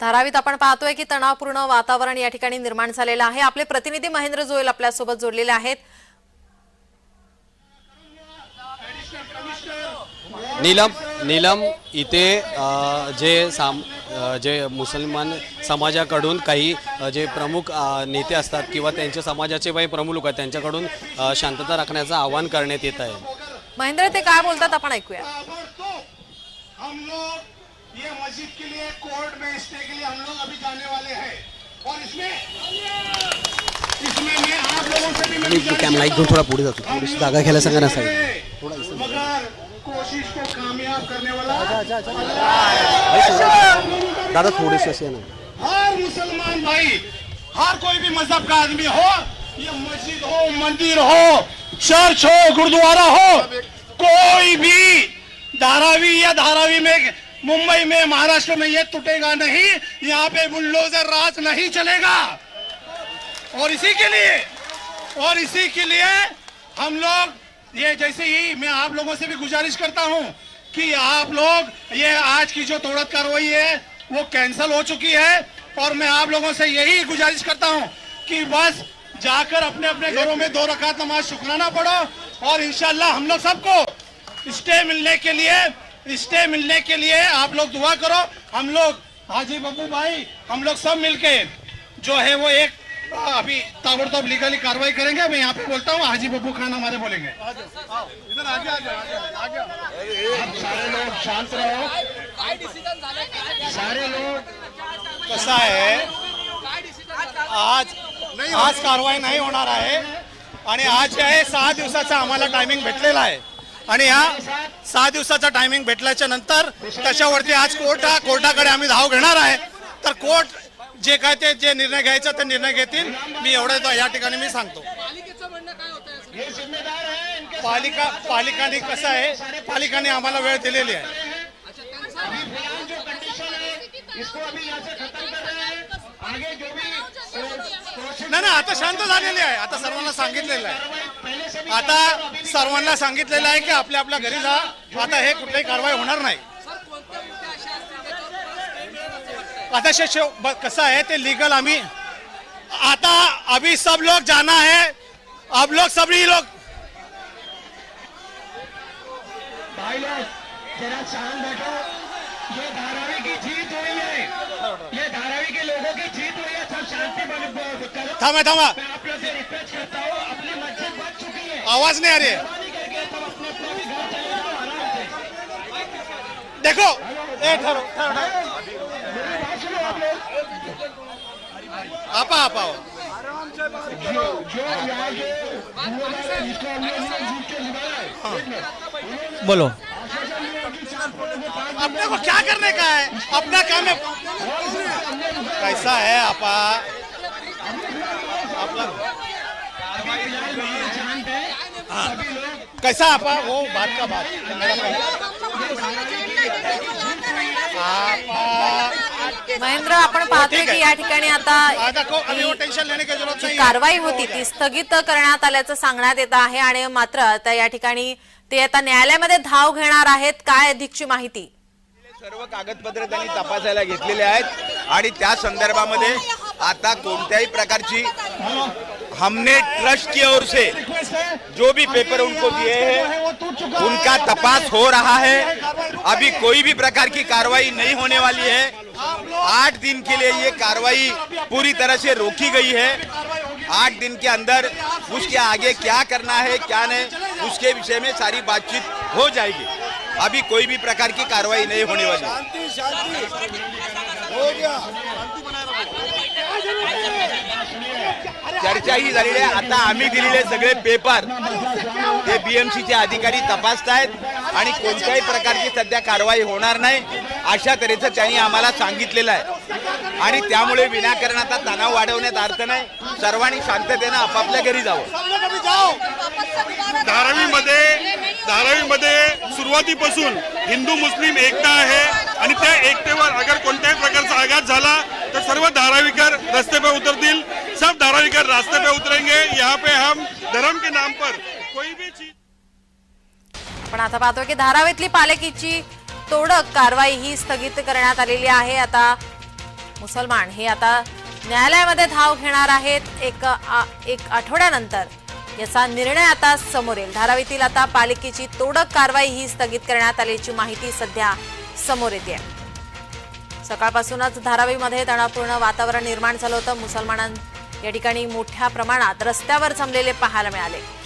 धारावीत आपण पाहतोय की तणावपूर्ण वातावरण या ठिकाणी निर्माण झालेलं आहे. आपले प्रतिनिधी महेंद्र जोयल आपल्यासोबत जोडलेले आहेत. नीलम नीलम इथे जे साम जे मुसलमान समाजाकडून काही जे प्रमुख नेते असतात किंवा त्यांच्या समाजाचे काही प्रमुख लोक आहेत त्यांच्याकडून शांतता राखण्याचं आवाहन करण्यात येत आहे. महेंद्र ते काय बोलतात? आपण ऐकूया. मस्जिद के लिए कोर्ट में स्टे के लिए हम लोग अभी जाने वाले हैं। और इसमें इसमें मैं आप लोगों से भी मैं कॅम लाईट घेऊन थोडा पुढे जातो थोडीशी जागा घ्यायला सांगा ना साहेब मगर कोशिश को कामयाब करने वाला दादा थोडेसे असे ना। हर मुसलमान भाई हर कोई भी मज़हब का आदमी हो ये मस्जिद हो मंदिर हो चर्च हो गुरुद्वारा हो कोई भी धारावी या धारावी में मुंबई में, महाराष्ट्र में ये टूटेगा नहीं, यहाँ पे बुलडोजर राज नहीं चलेगा। और इसी के लिए, और इसी के लिए हम लोग, ये जैसे ही मैं आप लोगों से भी गुजारिश करता हूँ कि आप लोग, ये आज की जो तोड़त कार्रवाई है, वो कैंसिल हो चुकी है। और मैं आप लोगों से यही गुजारिश करता हूँ कि बस जाकर अपने अपने घरों में दो रखा नमाज़ शुक्राना पढ़ो और इंशाल्लाह हम लोग सबको स्टे मिलने के लिए स्टे मिलने के लिए आप लोग दुआ करो। हम लोग हाजी बब्बू भाई हम लोग सब मिलके जो है वो एक अभी ताबड़तोब लीगली कार्रवाई करेंगे। मैं यहाँ पे बोलता हूँ हाजी बब्बू खान हमारे बोलेंगे। इधर आगे आगे आगे सारे लोग शांत रहो। सारे लोग कसा आहे आज आज कारवाई नाही होणार आहे. आणि आज जे आहे सहा दिवसाचा आम्हाला टायमिंग भेटलेला आहे. आणि ह्या सहा दिवसाचा टायमिंग भेटल्याच्या नंतर त्याच्यावरती आज कोर्ट हा कोर्टाकडे आम्ही धाव घेणार आहे. तर कोर्ट जे काय ते जे निर्णय घ्यायचा ते निर्णय घेतील. मी एवढं या ठिकाणी मी सांगतो. पालिका पालिकाने कसं आहे? पालिकाने आम्हाला वेळ दिलेली आहे. नाही आता शांत झालेली आहे. आता सर्वांना सांगितलेलं आहे. आता सर्वांना सांगितलेलं आहे की आपल्या आपल्या घरी जा. आता हे कुठलीही कारवाई होणार नाही. आता शेव कसं आहे ते लीगल आम्ही आता अभी सब लोग जाना है. अब लोग सभी लोग भाई लोग जरा शांत बैठो. ये धारावी की जीत हुई है. ये धारावी के लोगों की जीत हुई है. सब शांति करो थांबा थांबा. मैं आप लोग से रिक्वेस्ट करता हूँ अपनी है आवाज़ नहीं आ रही है। देखो आप आप आओ। बोलो। अपने को क्या करने का है? अपना काम है कैसा है आपा? कैसा आपा? वो बात का बात। महेंद्र आपण पाहतोय ठीक आहे. की या ठिकाणी आता है कारवाई होती ती स्थगित करण्यात आल्याचं सांगण्यात येत आहे आणि मात्र आता या ठिकाणी ते आता न्यायालयामध्ये धाव घेणार आहेत. काय अधिकची माहिती? सर्व कागदपत्रे त्यांनी तपासायला घेतलेले आहेत आणि त्या संदर्भामध्ये आता कोणत्याही प्रकारची हमने ट्रस्ट की ओर से जो भी पेपर उनको दिए हैं, उनका तपास हो रहा है। अभी कोई भी प्रकार की कार्रवाई नहीं होने वाली है। आठ दिन के लिए ये कार्रवाई पूरी तरह से रोकी गई है। आठ दिन के अंदर उसके आगे क्या करना है, क्या नहीं, उसके विषय में सारी बातचीत हो जाएगी। अभी कोई भी प्रकार की कार्रवाई नहीं होने वाली। चर्चाही झालेली आहे. आता आम्ही दिलेले सगळे पेपर ते बीएमसीचे अधिकारी तपासतायत आणि कोणत्याही प्रकारची सध्या कारवाई होणार नाही अशा तऱ्हेचं त्यांनी आम्हाला सांगितलेलं आहे. आणि त्यामुळे विनाकारण आता तणाव वाढवण्यात अर्थ नाही. सर्वांनी शांततेनं आपापल्या घरी जावं. धारावीमध्ये धारावीमध्ये सुरुवातीपासून हिंदू मुस्लिम एकता आहे आणि त्या एकतेवर अगर कोणत्याही प्रकारचा आघात झाला तर सर्व धारावीकर रस्ते उतरतील. लेकर रास्ते पे उतरेंगे यहाँ पे हम धर्म के नाम पर कोई भी चीज पण आता पाहतोय की धारावीतली पालिकेची तोडक कारवाई ही स्थगित करण्यात आलेली आहे. आता मुसलमान हे आता न्यायालयामध्ये धाव घेणार आहेत. एक आ- एक आठवड्यानंतर याचा निर्णय आता समोर येईल. धारावीतील आता पालिकेची तोडक कारवाई ही स्थगित करण्यात आल्याची माहिती सध्या समोर येते. सकाळपासूनच धारावीमध्ये तणावपूर्ण वातावरण निर्माण झालं होतं. मुसलमानां या ठिकाणी मोठ्या प्रमाणात रस्त्यावर जमलेले पाहायला मिळाले.